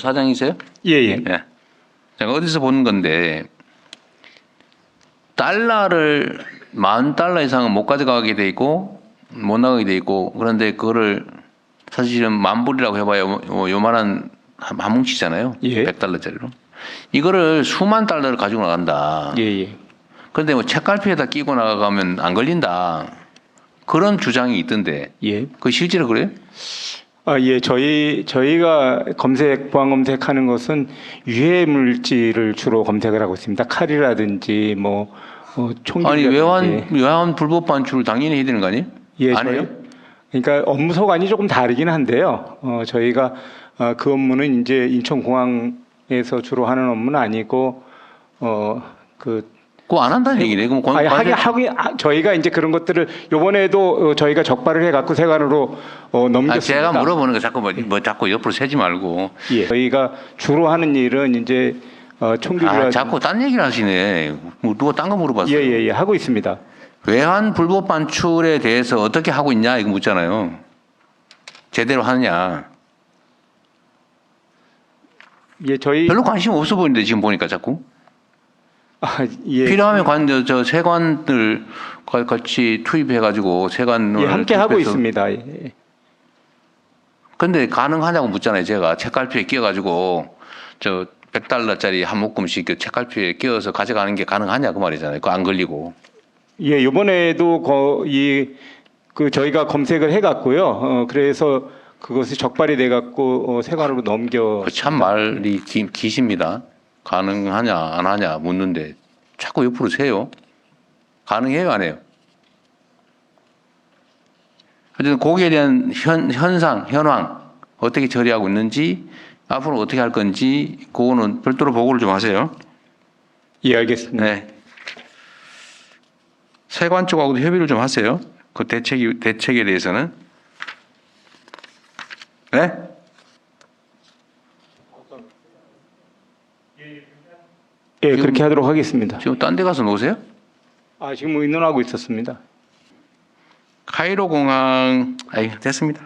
사장이세요? 예, 예. 예. 제가 어디서 본 건데 달러를 만 달러 이상은 못 가져가게 돼 있고 못 나가게 돼 있고 그런데 그거를 사실은 만 불이라고 해봐야 뭐 요만한 한, 한 뭉치잖아요. 예. 100달러짜리로. 이거를 수만 달러를 가지고 나간다. 예, 예. 그런데 뭐 책갈피에다 끼고 나가면 안 걸린다. 그런 주장이 있던데 예. 그 실제로 그래요? 아, 예. 저희 저희가 검색 보안 검색하는 것은 유해 물질을 주로 검색을 하고 있습니다. 칼이라든지 뭐 어, 총기 아니 외환 외환 불법 반출을 당연히 해야 되는 거 아니에요? 예, 안 저희, 해요? 그러니까 업무 소관이 조금 다르긴 한데요. 어, 저희가 어, 그 업무는 이제 인천공항에서 주로 하는 업무는 아니고 어 그 그거 안 한다는 얘기네. 그럼 관, 아니, 관세- 하긴 아, 저희가 이제 그런 것들을 요번에도 어, 저희가 적발을 해갖고 세관으로 어, 아, 넘겼습니다. 제가 물어보는 거 자꾸 뭐, 뭐 자꾸 옆으로 세지 말고 예. 저희가 주로 하는 일은 이제 어, 총기를 아, 자꾸 딴 얘기를 하시네. 뭐 누가 딴 거 물어봤어요. 예 예 예 하고 있습니다. 외환 불법 반출에 대해서 어떻게 하고 있냐 이거 묻잖아요. 제대로 하느냐. 예 저희 별로 관심 없어 보이는데 지금 보니까 자꾸 아, 예. 필요하면 관, 저, 저 세관들 과- 같이 투입해가지고 세관을 예, 함께 하고 투입해서 있습니다. 예. 근데 가능하냐고 묻잖아요. 제가 책갈피에 끼어가지고 저 100달러짜리 한 묶음씩 그 책갈피에 끼어서 가져가는 게 가능하냐 그 말이잖아요. 그거 안 걸리고. 예, 이번에도 거의 그 저희가 검색을 해갔고요. 어, 그래서 그것이 적발이 돼갖고 어, 세관으로 넘겨. 그 참 말이 기, 기십니다. 가능하냐 안 하냐 묻는데 자꾸 옆으로 세요. 가능해요 안 해요? 어쨌든 거기에 대한 현, 현상, 현황 어떻게 처리하고 있는지 앞으로 어떻게 할 건지 그거는 별도로 보고를 좀 하세요. 예, 알겠습니다. 네. 세관 쪽하고도 협의를 좀 하세요. 그 대책이 대책에 대해서는. 네? 예, 그렇게 하도록 하겠습니다. 지금 딴 데 가서 노세요? 아, 지금 의논하고 있었습니다. 카이로 공항, 아이 됐습니다.